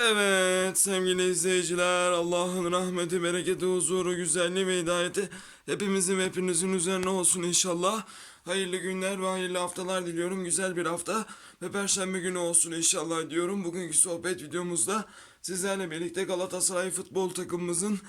Evet sevgili izleyiciler Allah'ın rahmeti, bereketi, huzuru, güzelliği ve hidayeti hepimizin ve hepinizin üzerine olsun inşallah. Hayırlı günler ve hayırlı haftalar diliyorum. Güzel bir hafta ve perşembe günü olsun inşallah diyorum. Bugünkü sohbet videomuzda sizlerle birlikte Galatasaray futbol takımımızın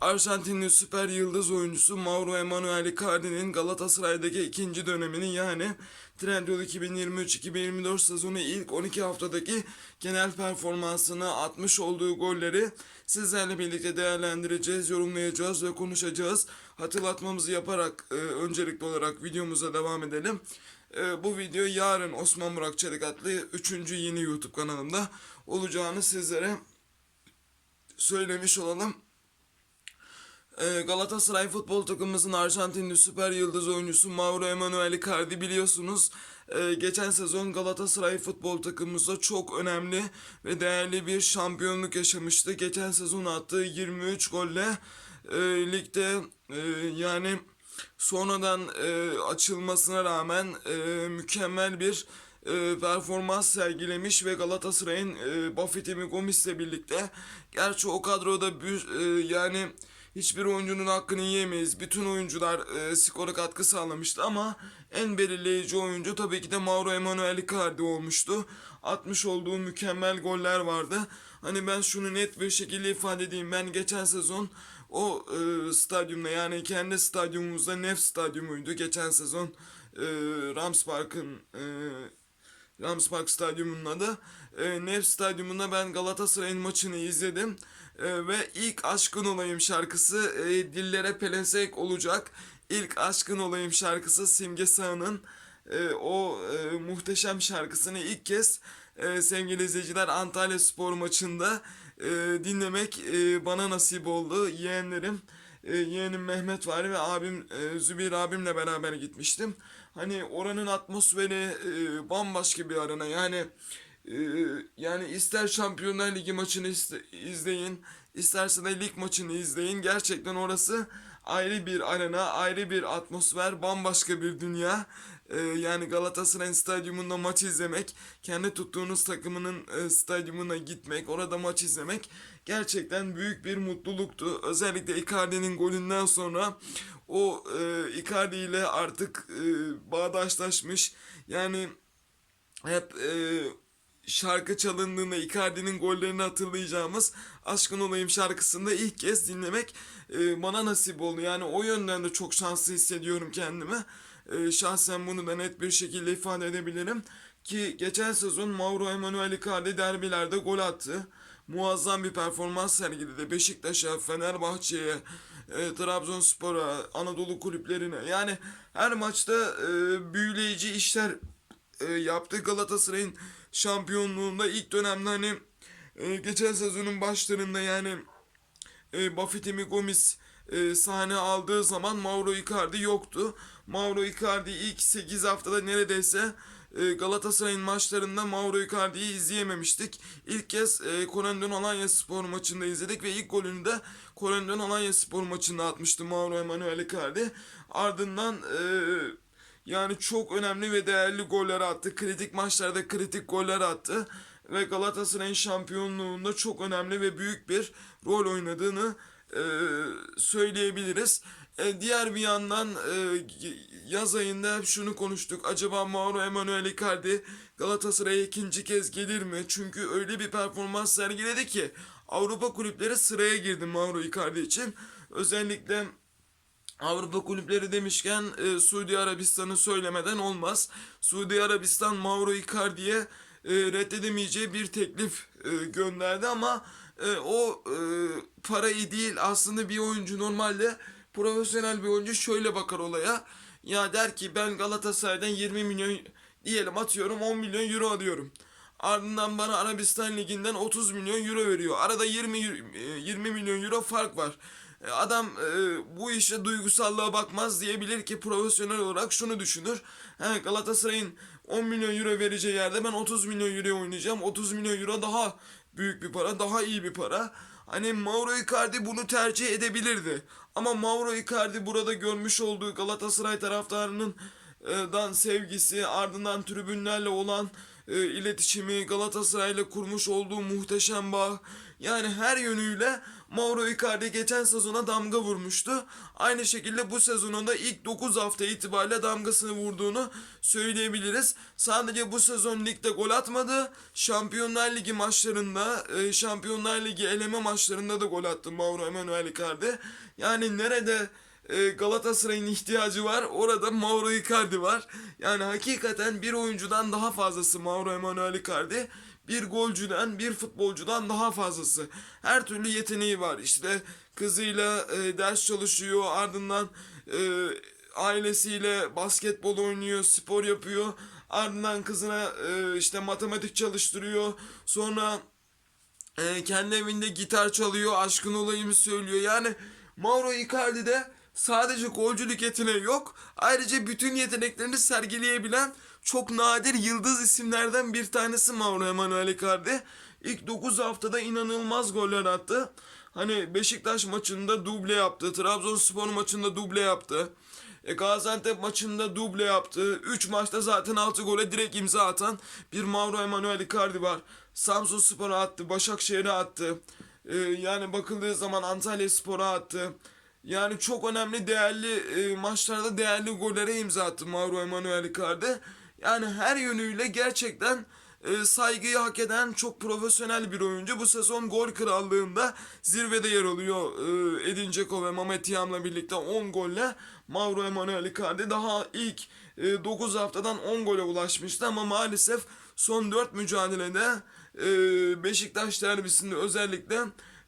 Arjantinli süper yıldız oyuncusu Mauro Emanuel Icardi'nin Galatasaray'daki ikinci döneminin yani Trendyol 2023-2024 sezonu ilk 12 haftadaki genel performansını atmış olduğu golleri sizlerle birlikte değerlendireceğiz, yorumlayacağız ve konuşacağız. Hatırlatmamızı yaparak e, öncelikli olarak videomuza devam edelim. E, bu video yarın Osman Burak Çelik adlı 3. yeni YouTube kanalımda olacağını sizlere söylemiş olalım. Ee, Galatasaray futbol takımımızın Arjantinli süper yıldız oyuncusu Mauro Emanuel Icardi biliyorsunuz. Ee, geçen sezon Galatasaray futbol takımımızda çok önemli ve değerli bir şampiyonluk yaşamıştı. Geçen sezon attığı 23 golle e, ligde e, yani sonradan e, açılmasına rağmen mükemmel bir performans sergilemiş ve Galatasaray'ın e, Buffett'imi Gomis'le birlikte gerçi o kadroda yani hiçbir oyuncunun hakkını yiyemeyiz. Bütün oyuncular e, skora katkı sağlamıştı ama en belirleyici oyuncu tabii ki de Mauro Emanuel Icardi olmuştu. Atmış olduğu mükemmel goller vardı. Hani ben şunu net bir şekilde ifade edeyim. Ben geçen sezon o e, stadyumda yani kendi stadyumumuzda Nef stadyumuydu. Geçen sezon e, Rams Park'ın e, Rams Park Stadyumu'nun adı. E, Nef Stadyumu'nda ben Galatasaray'ın maçını izledim. E, ve ilk Aşkın Olayım şarkısı e, dillere pelesenk olacak. İlk Aşkın Olayım şarkısı Simge Sağ'ın e, o e, muhteşem şarkısını ilk kez e, sevgili izleyiciler Antalya Spor maçında e, dinlemek e, bana nasip oldu. Yeğenlerim e, yeğenim Mehmet var ve abim e, Zübeyir abimle beraber gitmiştim. Hani oranın atmosferi e, bambaşka bir arena. Yani yani ister Şampiyonlar Ligi maçını izleyin, isterse de lig maçını izleyin. Gerçekten orası ayrı bir arena, ayrı bir atmosfer, bambaşka bir dünya. E, yani Galatasaray stadyumunda maç izlemek, kendi tuttuğunuz takımının e, stadyumuna gitmek, orada maç izlemek gerçekten büyük bir mutluluktu. Özellikle Icardi'nin golünden sonra o e, Icardi ile artık e, bağdaşlaşmış. Yani hep e, şarkı çalındığında Icardi'nin gollerini hatırlayacağımız Aşkın Olayım şarkısında ilk kez dinlemek e, bana nasip oldu. Yani o yönden de çok şanslı hissediyorum kendimi. E, şahsen bunu da net bir şekilde ifade edebilirim. Ki geçen sezon Mauro Emanuel Icardi derbilerde gol attı. Muazzam bir performans sergiledi. Beşiktaş'a, Fenerbahçe'ye, e, Trabzonspor'a, Anadolu kulüplerine. Yani her maçta e, büyüleyici işler e, yaptı. Galatasaray'ın şampiyonluğunda ilk dönemde hani e, geçen sezonun başlarında yani e, Buffett'imi Gomis e, sahne aldığı zaman Mauro Icardi yoktu. Mauro Icardi ilk 8 haftada neredeyse e, Galatasaray'ın maçlarında Mauro Icardi'yi izleyememiştik. İlk kez e, Korendon Alanya Spor maçında izledik ve ilk golünü de Korendon Alanya Spor maçında atmıştı Mauro Emanuel Icardi. Ardından e, yani çok önemli ve değerli goller attı. Kritik maçlarda kritik goller attı. Ve Galatasaray'ın şampiyonluğunda çok önemli ve büyük bir rol oynadığını e, söyleyebiliriz. E, diğer bir yandan e, yaz ayında hep şunu konuştuk. Acaba Mauro Emanuel Icardi Galatasaray'a ikinci kez gelir mi? Çünkü öyle bir performans sergiledi ki Avrupa kulüpleri sıraya girdi Mauro Icardi için. Özellikle Avrupa kulüpleri demişken e, Suudi Arabistan'ı söylemeden olmaz. Suudi Arabistan Mauro Icardi'ye e, reddedemeyeceği bir teklif e, gönderdi ama e, o e, parayı değil aslında bir oyuncu normalde profesyonel bir oyuncu şöyle bakar olaya. Ya der ki ben Galatasaray'dan 20 milyon diyelim atıyorum 10 milyon euro alıyorum. Ardından bana Arabistan Ligi'nden 30 milyon euro veriyor. Arada 20 euro- e, 20 milyon euro fark var. E, Adam e, bu işe duygusallığa bakmaz diyebilir ki profesyonel olarak şunu düşünür. He, Galatasaray'ın 10 milyon euro vereceği yerde ben 30 milyon euro oynayacağım. 30 milyon euro daha büyük bir para, daha iyi bir para. Hani Mauro Icardi bunu tercih edebilirdi. Ama Mauro Icardi burada görmüş olduğu Galatasaray taraftarının e, dan sevgisi ardından tribünlerle olan e, iletişimi, Galatasaray'la kurmuş olduğu muhteşem bağ. Yani her yönüyle Mauro Icardi geçen sezona damga vurmuştu. Aynı şekilde bu sezonunda ilk 9 hafta itibariyle damgasını vurduğunu söyleyebiliriz. Sadece bu sezon ligde gol atmadı. Şampiyonlar Ligi maçlarında, e, Şampiyonlar Ligi eleme maçlarında da gol attı Mauro Emanuel Icardi. Yani nerede e, Galatasaray'ın ihtiyacı var. Orada Mauro Icardi var. Yani hakikaten bir oyuncudan daha fazlası Mauro Emanuel Icardi. Bir golcüden, bir futbolcudan daha fazlası. Her türlü yeteneği var. İşte kızıyla e, ders çalışıyor. Ardından e, ailesiyle basketbol oynuyor, spor yapıyor. Ardından kızına e, işte matematik çalıştırıyor. Sonra e, kendi evinde gitar çalıyor, aşkın olayımı söylüyor. Yani Mauro Icardi'de sadece golcülük yeteneği yok. Ayrıca bütün yeteneklerini sergileyebilen çok nadir yıldız isimlerden bir tanesi Mauro Emanuel Icardi. İlk 9 haftada inanılmaz goller attı. Hani Beşiktaş maçında duble yaptı. Trabzonspor maçında duble yaptı. E, Gaziantep maçında duble yaptı. 3 maçta zaten 6 gole direkt imza atan bir Mauro Emanuel Icardi var. Samsun Spor'a attı, Başakşehir'e attı. E, yani bakıldığı zaman Antalya Spor'a attı. Yani çok önemli değerli e, maçlarda değerli gollere imza attı Mauro Emanuel Icardi. Yani her yönüyle gerçekten e, saygıyı hak eden çok profesyonel bir oyuncu. Bu sezon gol krallığında zirvede yer alıyor e, Edin Dzeko ve Mehmet Tiam'la birlikte 10 golle. Mauro Emanuel Icardi daha ilk e, 9 haftadan 10 gole ulaşmıştı ama maalesef son 4 mücadelede e, Beşiktaş derbisinde özellikle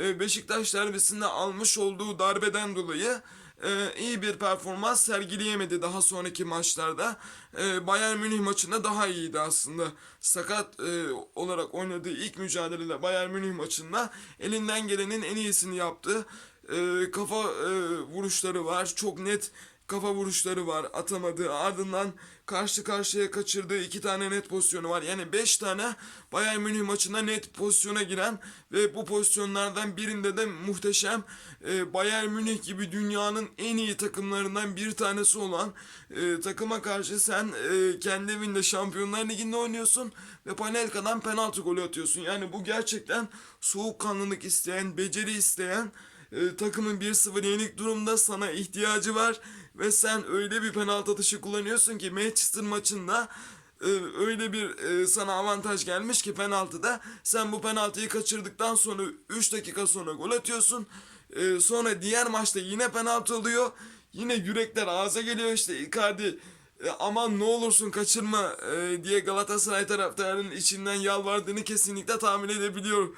e, Beşiktaş derbisinde almış olduğu darbeden dolayı e, iyi bir performans sergileyemedi daha sonraki maçlarda. E, Bayern Münih maçında daha iyiydi aslında. Sakat e, olarak oynadığı ilk mücadelede Bayern Münih maçında elinden gelenin en iyisini yaptı. E, kafa e, vuruşları var. Çok net kafa vuruşları var atamadığı ardından karşı karşıya kaçırdığı iki tane net pozisyonu var. Yani 5 tane Bayern Münih maçında net pozisyona giren ve bu pozisyonlardan birinde de muhteşem e, Bayern Münih gibi dünyanın en iyi takımlarından bir tanesi olan e, takıma karşı sen e, kendi evinde Şampiyonlar Ligi'nde oynuyorsun ve Panelka'dan penaltı golü atıyorsun. Yani bu gerçekten soğukkanlılık isteyen, beceri isteyen e, takımın 1-0 yenik durumda sana ihtiyacı var ve sen öyle bir penaltı atışı kullanıyorsun ki Manchester maçında e, öyle bir e, sana avantaj gelmiş ki penaltıda sen bu penaltıyı kaçırdıktan sonra 3 dakika sonra gol atıyorsun. E, sonra diğer maçta yine penaltı oluyor. Yine yürekler ağza geliyor işte Icardi aman ne olursun kaçırma diye Galatasaray taraftarının içinden yalvardığını kesinlikle tahmin edebiliyorum.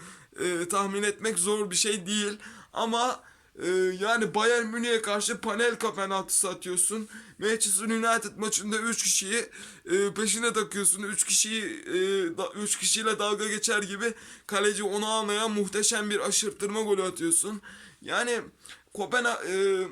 Tahmin etmek zor bir şey değil ama e, yani Bayern Münih'e karşı Panelka penaltısı atıyorsun. Manchester United maçında 3 kişiyi e, peşine takıyorsun. 3 kişiyi 3 kişiyle dalga geçer gibi kaleci onu almayan muhteşem bir aşırttırma golü atıyorsun. Yani Kopenhag e,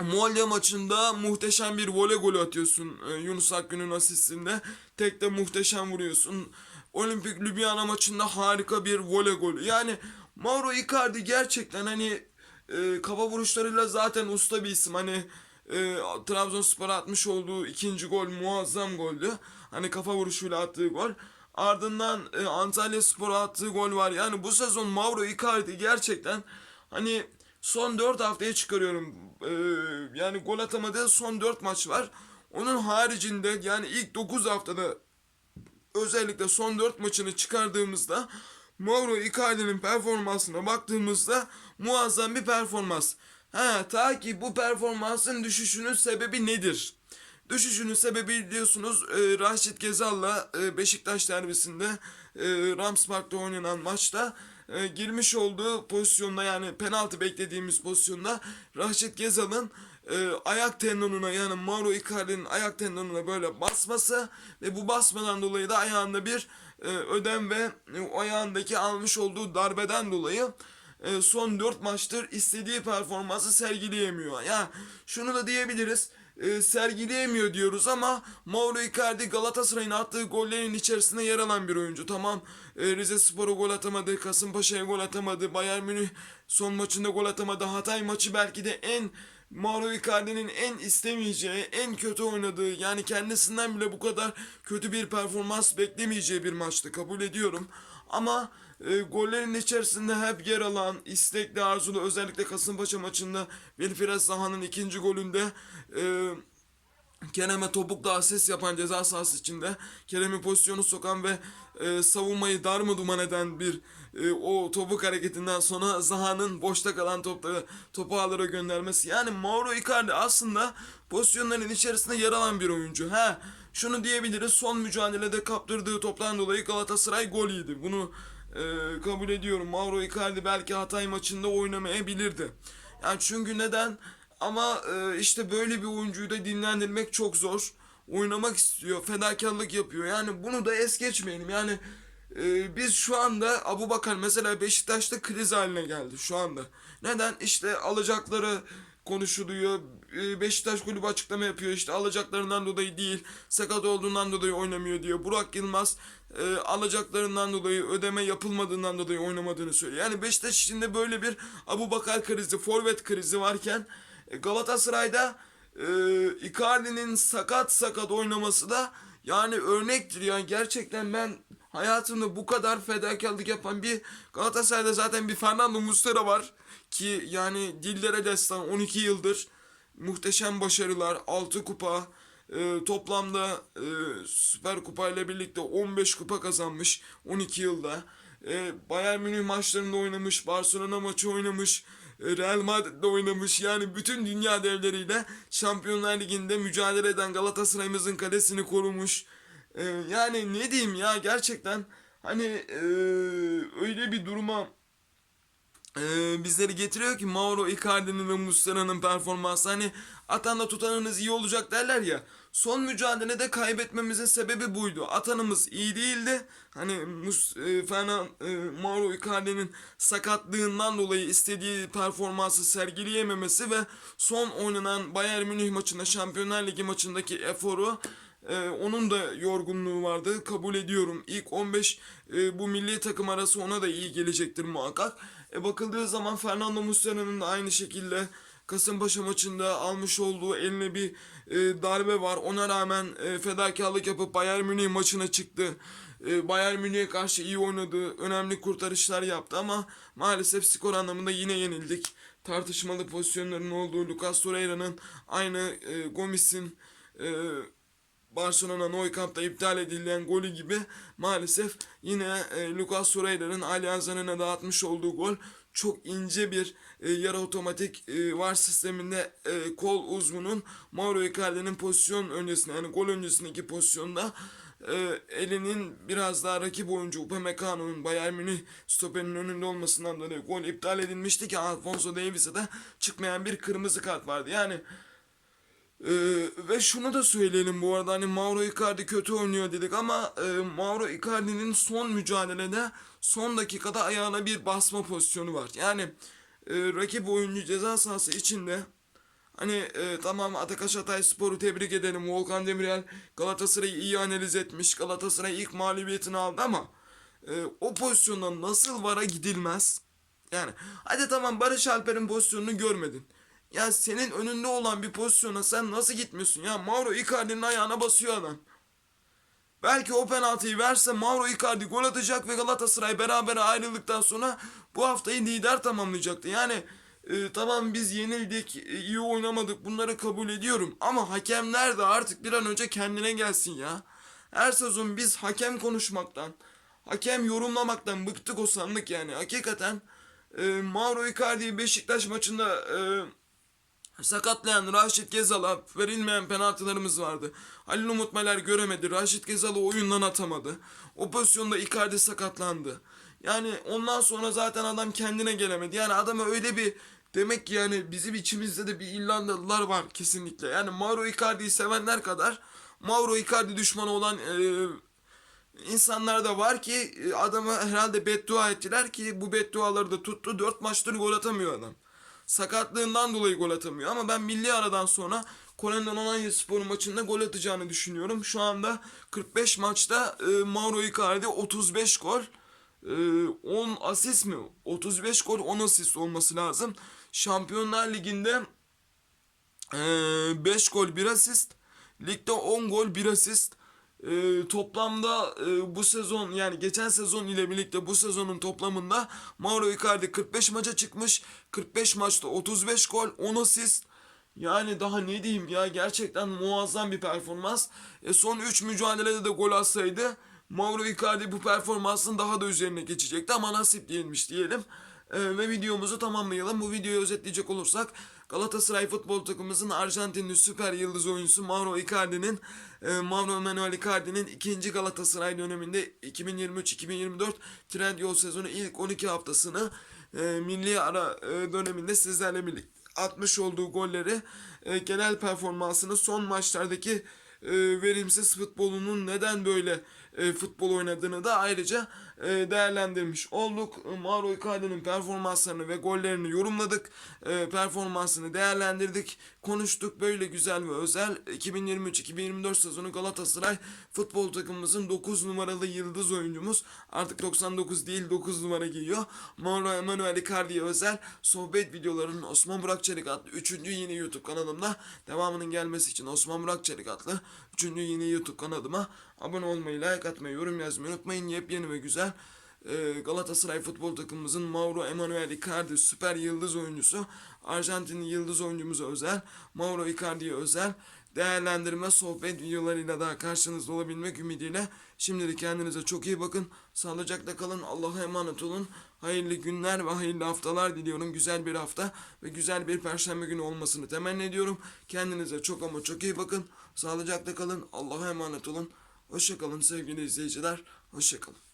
Molde maçında muhteşem bir voley golü atıyorsun e, Yunus Akgün'ün asistinde. Tek de muhteşem vuruyorsun. Olimpik Ljubljana maçında harika bir voley golü. Yani Mauro Icardi gerçekten hani e, kafa vuruşlarıyla zaten usta bir isim. Hani e, Trabzonspor'a atmış olduğu ikinci gol muazzam goldü. Hani kafa vuruşuyla attığı gol. Ardından e, Antalya Spor'a attığı gol var. Yani bu sezon Mauro Icardi gerçekten hani son 4 haftaya çıkarıyorum. Ee, yani gol atamadığı son 4 maç var. Onun haricinde yani ilk 9 haftada özellikle son 4 maçını çıkardığımızda Mauro Icardi'nin performansına baktığımızda muazzam bir performans. Ha ta ki bu performansın düşüşünün sebebi nedir? Düşüşünün sebebi diyorsunuz e, Raşit Gezal'la e, Beşiktaş derbisinde e, Ramspark'ta oynanan maçta e, girmiş olduğu pozisyonda yani penaltı beklediğimiz pozisyonda Raşit Gezal'ın e, ayak tendonuna yani Mauro Icardi'nin ayak tendonuna böyle basması ve bu basmadan dolayı da ayağında bir e, ödem ve e, ayağındaki almış olduğu darbeden dolayı e, son 4 maçtır istediği performansı sergileyemiyor. Ya şunu da diyebiliriz e, sergileyemiyor diyoruz ama Mauro Icardi Galatasaray'ın attığı gollerin içerisinde yer alan bir oyuncu. Tamam e, Rize Spor'a gol atamadı, Kasımpaşa'ya gol atamadı, Bayern Münih son maçında gol atamadı. Hatay maçı belki de en Mauro Icardi'nin en istemeyeceği, en kötü oynadığı yani kendisinden bile bu kadar kötü bir performans beklemeyeceği bir maçtı kabul ediyorum. Ama e, gollerin içerisinde hep yer alan, istekli, arzulu özellikle Kasımpaşa maçında Wilfried Zaha'nın ikinci golünde e, Kerem'e topukla asist yapan ceza sahası içinde Kerem'i pozisyonu sokan ve e, savunmayı darmadağın eden bir e, o topuk hareketinden sonra Zaha'nın boşta kalan topları topu ağlara göndermesi. Yani Mauro Icardi aslında pozisyonların içerisinde yer alan bir oyuncu. Ha şunu diyebiliriz son mücadelede kaptırdığı toptan dolayı Galatasaray gol yedi. Bunu e, kabul ediyorum. Mauro Icardi belki Hatay maçında oynamayabilirdi. Yani çünkü neden? Ama e, işte böyle bir oyuncuyu da dinlendirmek çok zor. Oynamak istiyor, fedakarlık yapıyor. Yani bunu da es geçmeyelim. Yani e, biz şu anda Abu Bakar mesela Beşiktaş'ta kriz haline geldi şu anda. Neden? İşte alacakları konuşuluyor. E, Beşiktaş kulübü açıklama yapıyor. İşte alacaklarından dolayı değil, sakat olduğundan dolayı oynamıyor diyor. Burak Yılmaz e, alacaklarından dolayı, ödeme yapılmadığından dolayı oynamadığını söylüyor. Yani Beşiktaş içinde böyle bir Abu Bakar krizi, forvet krizi varken e, Galatasaray'da e, Icardi'nin sakat sakat oynaması da yani örnektir yani gerçekten ben hayatımda bu kadar fedakarlık yapan bir Galatasaray'da zaten bir Fernando Muslera var ki yani dillere destan 12 yıldır muhteşem başarılar 6 kupa e, toplamda e, Süper Kupa ile birlikte 15 kupa kazanmış 12 yılda e, Bayern Münih maçlarında oynamış Barcelona maçı oynamış e, Real Madrid'de oynamış yani bütün dünya devleriyle Şampiyonlar Ligi'nde mücadele eden Galatasaray'ımızın kalesini korumuş. E, yani ne diyeyim ya gerçekten hani e, öyle bir duruma e, bizleri getiriyor ki Mauro Icardi'nin ve Muslera'nın performansı hani atanda tutanınız iyi olacak derler ya son mücadelede kaybetmemizin sebebi buydu. Atanımız iyi değildi. Hani Mus, e, Fernan, e, Mauro Icardi'nin sakatlığından dolayı istediği performansı sergileyememesi ve son oynanan Bayern Münih maçında Şampiyonlar Ligi maçındaki eforu ee, onun da yorgunluğu vardı. Kabul ediyorum. İlk 15 e, bu milli takım arası ona da iyi gelecektir muhakkak. E, bakıldığı zaman Fernando Muslera'nın da aynı şekilde Kasımpaşa maçında almış olduğu eline bir e, darbe var. Ona rağmen e, fedakarlık yapıp Bayern Münih maçına çıktı. E, Bayern Münih'e karşı iyi oynadı. Önemli kurtarışlar yaptı ama maalesef skor anlamında yine yenildik. Tartışmalı pozisyonların olduğu Lucas Torreira'nın aynı e, Gomis'in e, Barcelona Nou Camp'ta iptal edilen golü gibi maalesef yine e, Lucas Torreira'nın Allianz Arena'da atmış olduğu gol çok ince bir e, yarı otomatik e, var sisteminde e, kol uzvunun Mauro Icardi'nin pozisyon öncesinde yani gol öncesindeki pozisyonda e, elinin biraz daha rakip oyuncu Upamecano'nun Bayern Münih stoperinin önünde olmasından dolayı gol iptal edilmişti ki Alfonso Davies'e de çıkmayan bir kırmızı kart vardı. Yani ee, ve şunu da söyleyelim bu arada hani Mauro Icardi kötü oynuyor dedik ama e, Mauro Icardi'nin son mücadelede son dakikada ayağına bir basma pozisyonu var. Yani e, rakip oyuncu ceza sahası içinde hani e, tamam Atakaş Hatay Spor'u tebrik edelim. Volkan Demirel Galatasaray'ı iyi analiz etmiş. Galatasaray ilk mağlubiyetini aldı ama e, o pozisyondan nasıl vara gidilmez? Yani hadi tamam Barış Alper'in pozisyonunu görmedin. Ya senin önünde olan bir pozisyona sen nasıl gitmiyorsun ya? Mauro Icardi'nin ayağına basıyor adam. Belki o penaltıyı verse Mauro Icardi gol atacak ve Galatasaray beraber ayrıldıktan sonra bu haftayı lider tamamlayacaktı. Yani e, tamam biz yenildik, e, iyi oynamadık bunları kabul ediyorum. Ama hakemler de artık bir an önce kendine gelsin ya. Her sezon biz hakem konuşmaktan, hakem yorumlamaktan bıktık o sandık yani. Hakikaten e, Mauro Icardi'yi Beşiktaş maçında... E, Sakatlayan Raşit Gezal'a verilmeyen penaltılarımız vardı. Halil Umut Meler göremedi. Raşit Gezal'ı oyundan atamadı. O pozisyonda Icardi sakatlandı. Yani ondan sonra zaten adam kendine gelemedi. Yani adama öyle bir demek ki yani bizim içimizde de bir İrlandalılar var kesinlikle. Yani Mauro Icardi'yi sevenler kadar Mauro Icardi düşmanı olan e, insanlar da var ki e, adama herhalde beddua ettiler ki bu bedduaları da tuttu. 4 maçtır gol atamıyor adam sakatlığından dolayı gol atamıyor. Ama ben milli aradan sonra Kolen'den Alanya Spor maçında gol atacağını düşünüyorum. Şu anda 45 maçta e, Mauro Icardi 35 gol, e, 10 asist mi? 35 gol 10 asist olması lazım. Şampiyonlar Ligi'nde 5 gol 1 asist. Ligde 10 gol 1 asist. Ee, toplamda e, bu sezon yani geçen sezon ile birlikte bu sezonun toplamında Mauro Icardi 45 maça çıkmış. 45 maçta 35 gol 10 asist. Yani daha ne diyeyim ya gerçekten muazzam bir performans. E, son 3 mücadelede de gol atsaydı Mauro Icardi bu performansın daha da üzerine geçecekti ama nasip değilmiş diyelim. E, ve videomuzu tamamlayalım. Bu videoyu özetleyecek olursak Galatasaray futbol takımımızın Arjantinli süper yıldız oyuncusu Mauro Icardi'nin e, Mauro Emanuel Icardi'nin ikinci Galatasaray döneminde 2023-2024 Trendyol sezonu ilk 12 haftasını e, milli ara e, döneminde sizlerle birlikte atmış olduğu golleri e, genel performansını son maçlardaki verimsiz futbolunun neden böyle e, futbol oynadığını da ayrıca e, değerlendirmiş olduk. E, Mauro Icardi'nin performanslarını ve gollerini yorumladık. E, performansını değerlendirdik. Konuştuk. Böyle güzel ve özel 2023-2024 sezonu Galatasaray futbol takımımızın 9 numaralı yıldız oyuncumuz artık 99 değil 9 numara giyiyor. Mauro Emanuel Icardi'ye özel sohbet videolarının Osman Burak Çelik adlı 3. yeni YouTube kanalımda devamının gelmesi için Osman Burak Çelik adlı 3. yeni YouTube kanalıma abone olmayı, like atmayı, yorum yazmayı unutmayın. Yepyeni ve güzel e, Galatasaray futbol takımımızın Mauro Emanuel Icardi süper yıldız oyuncusu. Arjantinli yıldız oyuncumuza özel, Mauro Icardi'ye özel değerlendirme sohbet videolarıyla daha karşınızda olabilmek ümidiyle şimdilik kendinize çok iyi bakın. Sağlıcakla kalın. Allah'a emanet olun. Hayırlı günler ve hayırlı haftalar diliyorum. Güzel bir hafta ve güzel bir perşembe günü olmasını temenni ediyorum. Kendinize çok ama çok iyi bakın. Sağlıcakla kalın. Allah'a emanet olun. Hoşçakalın sevgili izleyiciler. Hoşçakalın.